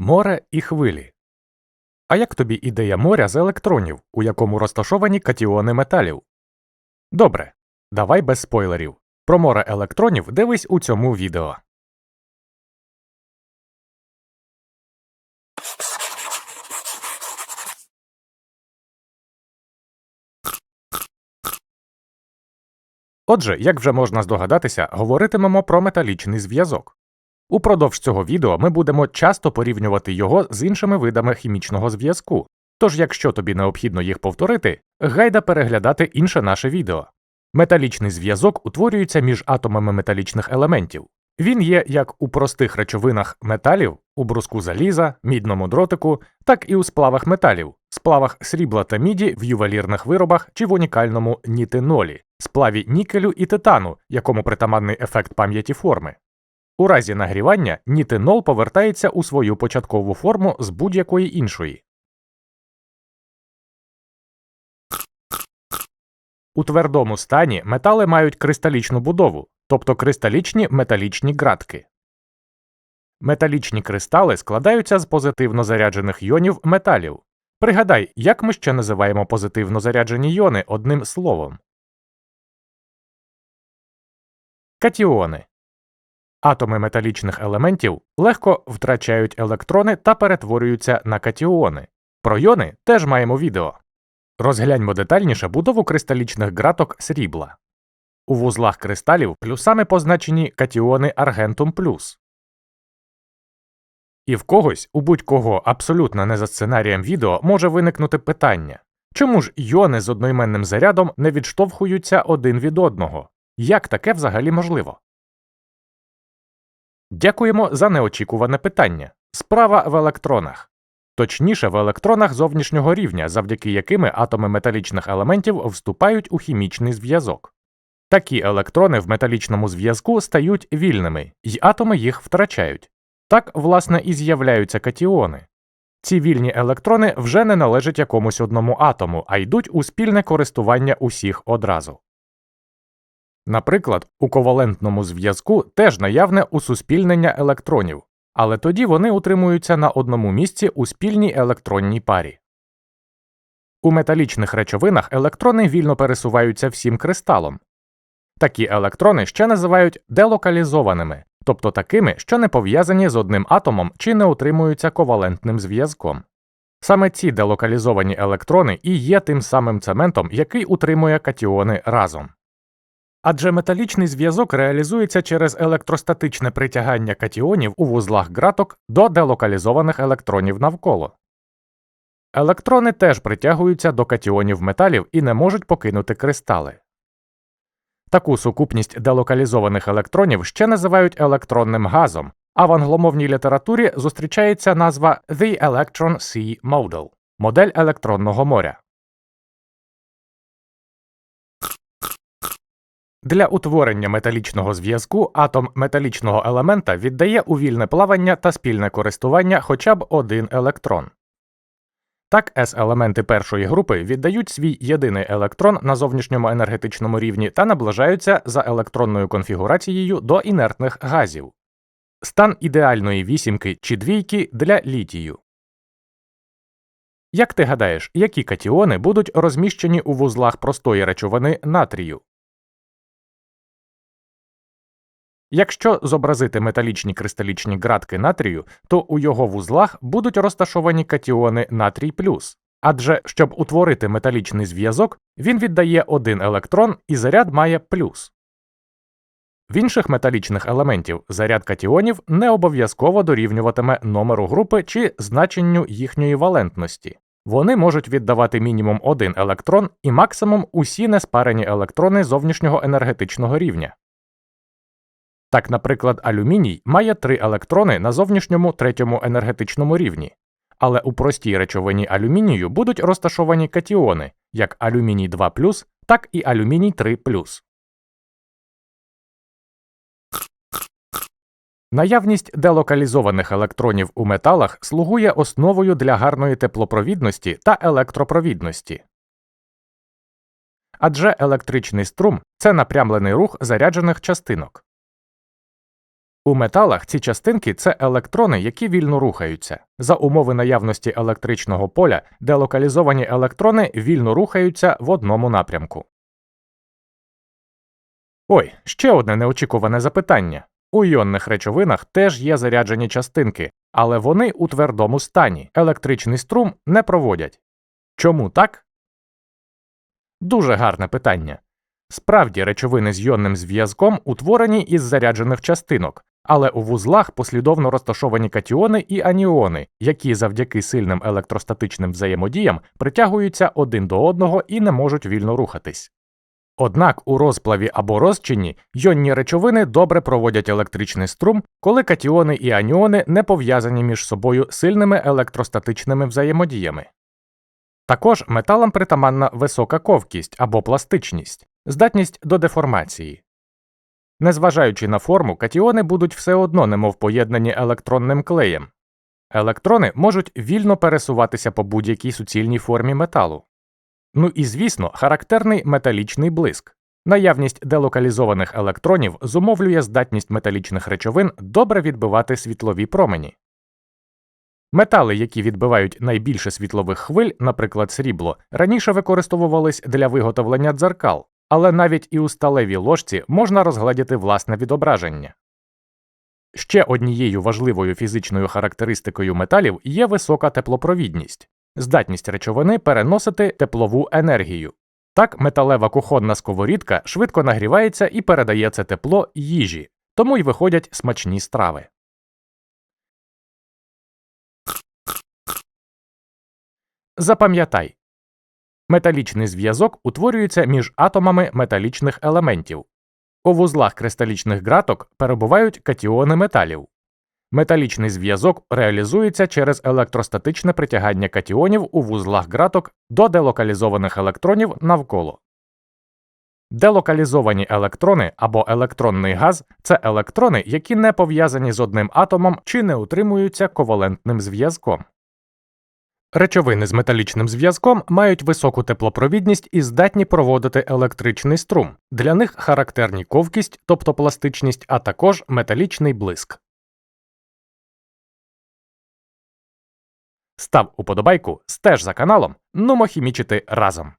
Море і хвилі. А як тобі ідея моря з електронів, у якому розташовані катіони металів? Добре, давай без спойлерів. Про море електронів дивись у цьому відео. Отже, як вже можна здогадатися, говоритимемо про металічний зв'язок. Упродовж цього відео ми будемо часто порівнювати його з іншими видами хімічного зв'язку. Тож, якщо тобі необхідно їх повторити, гайда переглядати інше наше відео. Металічний зв'язок утворюється між атомами металічних елементів. Він є як у простих речовинах металів, у бруску заліза, мідному дротику, так і у сплавах металів, сплавах срібла та міді в ювелірних виробах чи в унікальному нітинолі, сплаві нікелю і титану, якому притаманний ефект пам'яті форми. У разі нагрівання нітинол повертається у свою початкову форму з будь-якої іншої. У твердому стані метали мають кристалічну будову, тобто кристалічні металічні ґратки. Металічні кристали складаються з позитивно заряджених йонів металів. Пригадай, як ми ще називаємо позитивно заряджені йони одним словом. Катіони. Атоми металічних елементів легко втрачають електрони та перетворюються на катіони. Про йони теж маємо відео. Розгляньмо детальніше будову кристалічних ґраток срібла. У вузлах кристалів плюсами позначені катіони аргентум плюс. І в когось, у будь-кого абсолютно не за сценарієм відео, може виникнути питання чому ж йони з одноіменним зарядом не відштовхуються один від одного? Як таке взагалі можливо? Дякуємо за неочікуване питання. Справа в електронах. Точніше, в електронах зовнішнього рівня, завдяки якими атоми металічних елементів вступають у хімічний зв'язок. Такі електрони в металічному зв'язку стають вільними, і атоми їх втрачають. Так, власне, і з'являються катіони. Ці вільні електрони вже не належать якомусь одному атому, а йдуть у спільне користування усіх одразу. Наприклад, у ковалентному зв'язку теж наявне усуспільнення електронів, але тоді вони утримуються на одному місці у спільній електронній парі. У металічних речовинах електрони вільно пересуваються всім кристалом. Такі електрони ще називають делокалізованими, тобто такими, що не пов'язані з одним атомом чи не утримуються ковалентним зв'язком. Саме ці делокалізовані електрони і є тим самим цементом, який утримує катіони разом. Адже металічний зв'язок реалізується через електростатичне притягання катіонів у вузлах ґраток до делокалізованих електронів навколо. Електрони теж притягуються до катіонів металів і не можуть покинути кристали. Таку сукупність делокалізованих електронів ще називають електронним газом, а в англомовній літературі зустрічається назва The Electron Sea Model модель електронного моря. Для утворення металічного зв'язку атом металічного елемента віддає у вільне плавання та спільне користування хоча б один електрон. Так, С-елементи першої групи віддають свій єдиний електрон на зовнішньому енергетичному рівні та наближаються за електронною конфігурацією до інертних газів. Стан ідеальної вісімки чи двійки для літію. Як ти гадаєш, які катіони будуть розміщені у вузлах простої речовини натрію? Якщо зобразити металічні кристалічні ґратки натрію, то у його вузлах будуть розташовані катіони натрій плюс. Адже щоб утворити металічний зв'язок, він віддає один електрон і заряд має плюс. В інших металічних елементів заряд катіонів не обов'язково дорівнюватиме номеру групи чи значенню їхньої валентності. Вони можуть віддавати мінімум один електрон і максимум усі неспарені електрони зовнішнього енергетичного рівня. Так, наприклад, алюміній має три електрони на зовнішньому третьому енергетичному рівні, але у простій речовині алюмінію будуть розташовані катіони, як алюміній 2, так і алюміній 3. Наявність делокалізованих електронів у металах слугує основою для гарної теплопровідності та електропровідності. Адже електричний струм це напрямлений рух заряджених частинок. У металах ці частинки це електрони, які вільно рухаються. За умови наявності електричного поля, де локалізовані електрони вільно рухаються в одному напрямку. Ой, ще одне неочікуване запитання. У іонних речовинах теж є заряджені частинки, але вони у твердому стані, електричний струм не проводять. Чому так? Дуже гарне питання. Справді речовини з йонним зв'язком утворені із заряджених частинок, але у вузлах послідовно розташовані катіони і аніони, які завдяки сильним електростатичним взаємодіям притягуються один до одного і не можуть вільно рухатись. Однак у розплаві або розчині йонні речовини добре проводять електричний струм, коли катіони і аніони не пов'язані між собою сильними електростатичними взаємодіями. Також металам притаманна висока ковкість або пластичність, здатність до деформації. Незважаючи на форму, катіони будуть все одно немов поєднані електронним клеєм. Електрони можуть вільно пересуватися по будь-якій суцільній формі металу. Ну і звісно, характерний металічний блиск. Наявність делокалізованих електронів зумовлює здатність металічних речовин добре відбивати світлові промені. Метали, які відбивають найбільше світлових хвиль, наприклад, срібло, раніше використовувались для виготовлення дзеркал, але навіть і у сталевій ложці можна розгледіти власне відображення. Ще однією важливою фізичною характеристикою металів є висока теплопровідність, здатність речовини переносити теплову енергію. Так, металева кухонна сковорідка швидко нагрівається і передає це тепло їжі, тому й виходять смачні страви. Запам'ятай металічний зв'язок утворюється між атомами металічних елементів. У вузлах кристалічних ґраток перебувають катіони металів. Металічний зв'язок реалізується через електростатичне притягання катіонів у вузлах ґраток до делокалізованих електронів навколо. Делокалізовані електрони або електронний газ це електрони, які не пов'язані з одним атомом чи не утримуються ковалентним зв'язком. Речовини з металічним зв'язком мають високу теплопровідність і здатні проводити електричний струм. Для них характерні ковкість, тобто пластичність, а також металічний блиск. Став уподобайку, стеж за каналом, нумо хімічити разом.